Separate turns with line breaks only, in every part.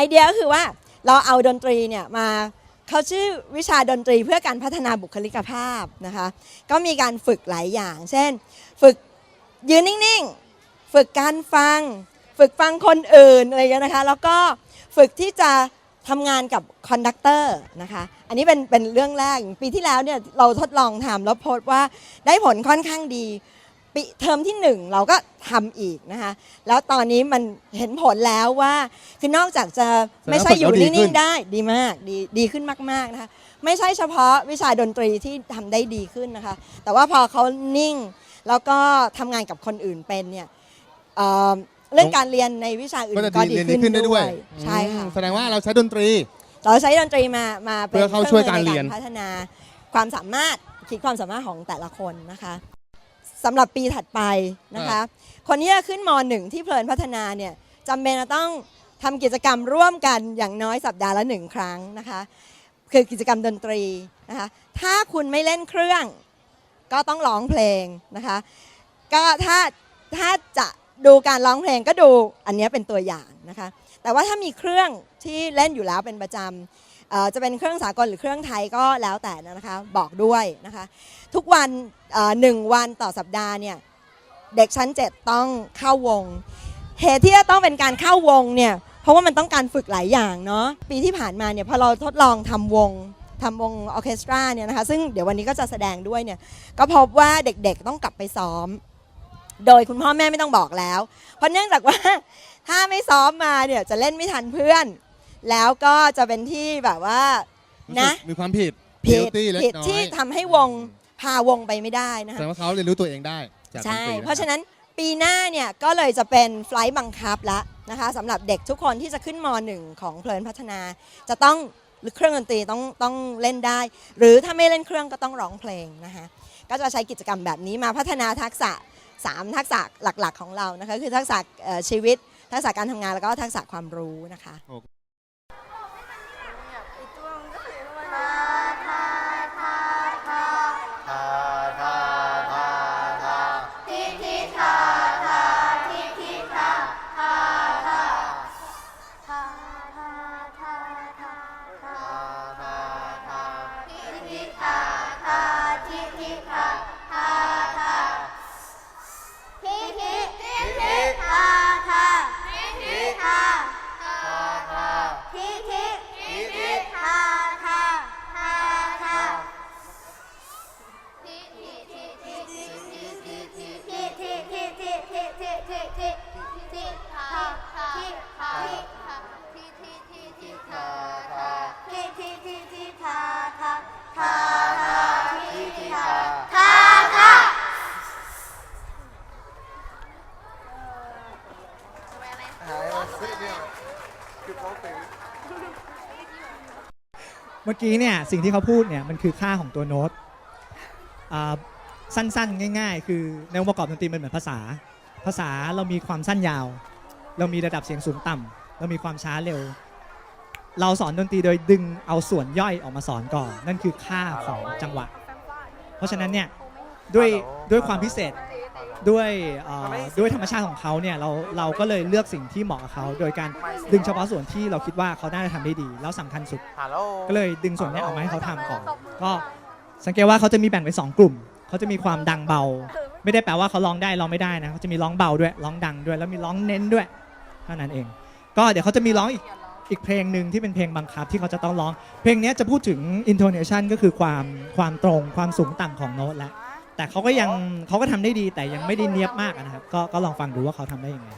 ไอเดียก็คือว่าเราเอาดนตรีเนี่ยมาเขาชื่อวิชาดนตรีเพื่อการพัฒนาบุคลิกภาพนะคะ ก็มีการฝึกหลายอย่าง เช่น ฝึกยืนนิ่งๆ ฝึกการฟัง ฝึกฟังคนอื่นอะไรอย่างเงี้ยนะคะ แล้วก็ฝึกที่จะทำงานกับคอนดักเตอร์นะคะ อันนี้เป็นเป็นเรื่องแรก ปีที่แล้วเนี่ยเราทดลองทำแล้วพบว่าได้ผลค่อนข้างดี ปีเทอมที่หนึ่งเราก็ทำอีกนะคะ แล้วตอนนี้มันเห็นผลแล้วว่า คือนอกจากจะไม่ใช่อยู่
แสดงว่าฝึกแล้วดีขึ้
นิ่
น
งๆได้ดีมากดีดีขึ้นมากๆนะคะ ไม่ใช่เฉพาะวิชาดนตรีที่ทำได้ดีขึ้นนะคะ แต่ว่าพอเขานิ่งแล้วก็ทำงานกับคนอื่นเป็นเนี่ยเอ่อเรื่องการเรียนในวิชาอื่น
ก็จะ
ก็
ดี
ดี
เรียน
ขึ้
ดี
น
ขึ้นได้ด้วย
ใช่ค่ะ
อืมแสดงว่าเราใช้ดนตรี
เราใช้ดนตรีมามาป็น
เพื่อเข้าช่วยการเรียน
คองมือในพัฒนาความสามารถขีดความสามารถของแต่ละคนนะคะ สำหรับปีถัดไปนะคะ คนที่จะขึ้นมหนึ่งที่เพลินพัฒนาเนี่ยจำเป็นจะต้องทำกิจกรรมร่วมกันอย่างน้อยสัปดาห์ละหนึ่งครั้งนะคะ คือกิจกรรมดนตรีนะคะ ถ้าคุณไม่เล่นเครื่อง ก็ต้องร้องเพลงนะคะ ก็ถ้าถ้าจะดูการร้องเพลงก็ดูอันเนี้ยเป็นตัวอย่างนะคะ แต่ว่าถ้ามีเครื่องที่เล่นอยู่แล้วเป็นประจำเอ่อ จะเป็นเครื่องสากลหรือเครื่องไทยก็แล้วแต่นะคะบอกด้วยนะคะทุกวันหนึ่งวันต่อสัปดาห์เนี่ยเด็กชั้น 7 ต้องเข้าวง เหตุที่จะต้องเป็นการเข้าวงเนี่ยเพราะว่ามันต้องการฝึกหลายอย่างเนาะปีที่ผ่านมาเนี่ยพอเราทดลองทำวงทำวงออเคสตราเนี่ยนะคะซึ่งเดี๋ยววันนี้ก็จะแสดงด้วยเนี่ยก็พบว่าเด็กๆต้องกลับไปซ้อม โดยคุณพ่อแม่ไม่ต้องบอกแล้ว เพราะเนื่องจากว่าถ้าไม่ซ้อมมาเนี่ยจะเล่นไม่ทันเพื่อน แล้วก็จะเป็นที่แบบว่านะ
มีความผิด
ผิด
guilty เล็ก
ผิด
น้อย
ที่ทำให้วงพาวงไปไม่ได้นะ
แส
คะ
ดงว่าเขาเรียนรู้ตัวเองได้จากดน
ใช่
ตรี
เพราะฉะนั้นปีหน้าเนี่ยก็เลยจะเป็นไฟลท์บังคับแล้วนะคะสำหรับเด็กทุกคนที่จะขึ้นม .1 ของเพลินพัฒนา จะต้องหรือเครื่องดนตรีต้องต้องเล่นได้ หรือถ้าไม่เล่นเครื่องก็ต้องร้องเพลงนะคะก็จะใช้กิจกรรมแบบนี้มาพัฒนาทักษะ3ทักษะหลักๆของเรานะคะคือทักษะเอ่อชีวิต ทักษะการทำงานแล้วก็ทักษะความรู้นะคะ
เมื่อกี้เนี่ยสิ่งที่เขาพูดเนี่ยมันคือค่าของตัวโน้ตอ่าสั้นๆ ง่าย ๆ คือในองค์ประกอบดนตรีมันเหมือนภาษา ภาษาเรามีความสั้นยาว เรามีระดับเสียงสูงต่ำเรามีความช้าเร็ว เราสอนดนตรีโดยดึงเอาส่วนย่อยออกมาสอนก่อน นั่นคือค่าของจังหวะ เพราะฉะนั้นเนี่ยด้วยด้วยความพิเศษ ด้วยเอ่อด้วยธรรมชาติของเขาเนี่ยเราเราก็เลยเลือกสิ่งที่เหมาะกับเขาโดยการดึงเฉพาะส่วนที่เราคิดว่าเขาน่าจะทำได้ดี แล้วสำคัญสุดก็เลยดึงส่วนนี้ออกมาให้เขาทำก่อน ก็สังเกตว่าเขาจะมีแบ่งเป็นสองกลุ่ม เขาจะมีความดังเบา ไม่ได้แปลว่าเขาร้องได้ร้องไม่ได้นะเขาจะมีร้องเบาด้วยร้องดังด้วย แล้วมีร้องเน้นด้วยเท่านั้นเอง ก็เดี๋ยวเขาจะมีร้องอีกอีกเพลงหนึ่งที่เป็นเพลงบังคับที่เขาจะต้องร้อง เพลงนี้จะพูดถึง intonation ก็คือความความตรงความสูงต่ำของโน้ตแล้ว แต่เขาก็ยังเขาก็ทำได้ดีแต่ยังไม่ได้เนียบมากอะนะครับ ก็ก็ลองฟังดูว่าเขาทำได้ยังไง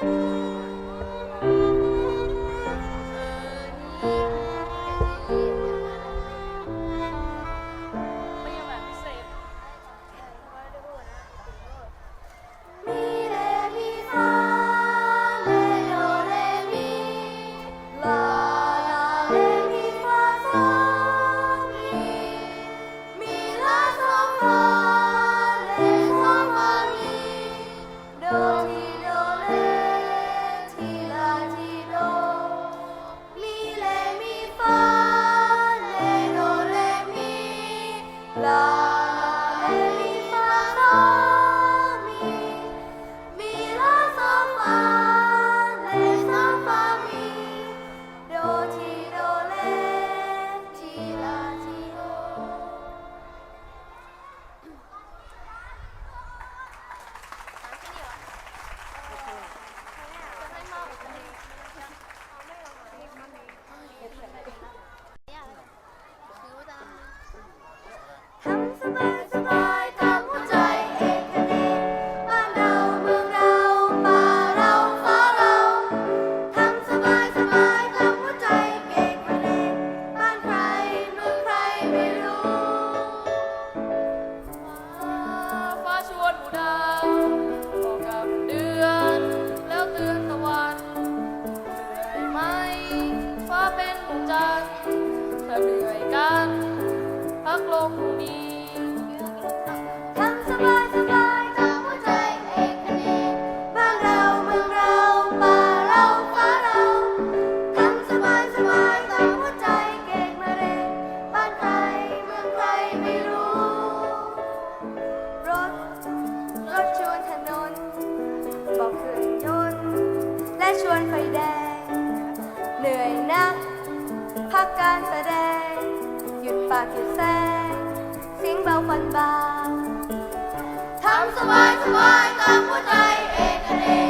thank
you ากหยุดแสงเสียงเบาฝันบางทำสบายสบายตามหัวใจเองกเอง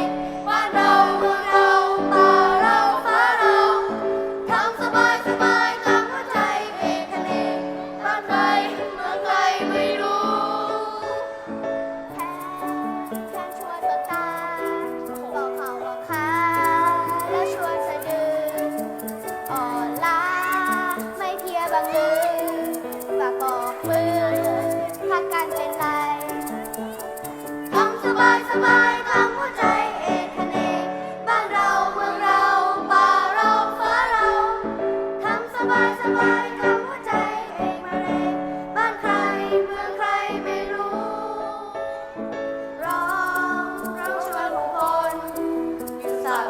บายสบายทำหัวใจเอกคเนบ้านเราเมืองเราป่าเราฟ้าเราทำสบายสบายทำหัวใจเอกมาเรกบ้านใครเมืองใครไม่รู้ร้องเราชวนคนหยุดสับ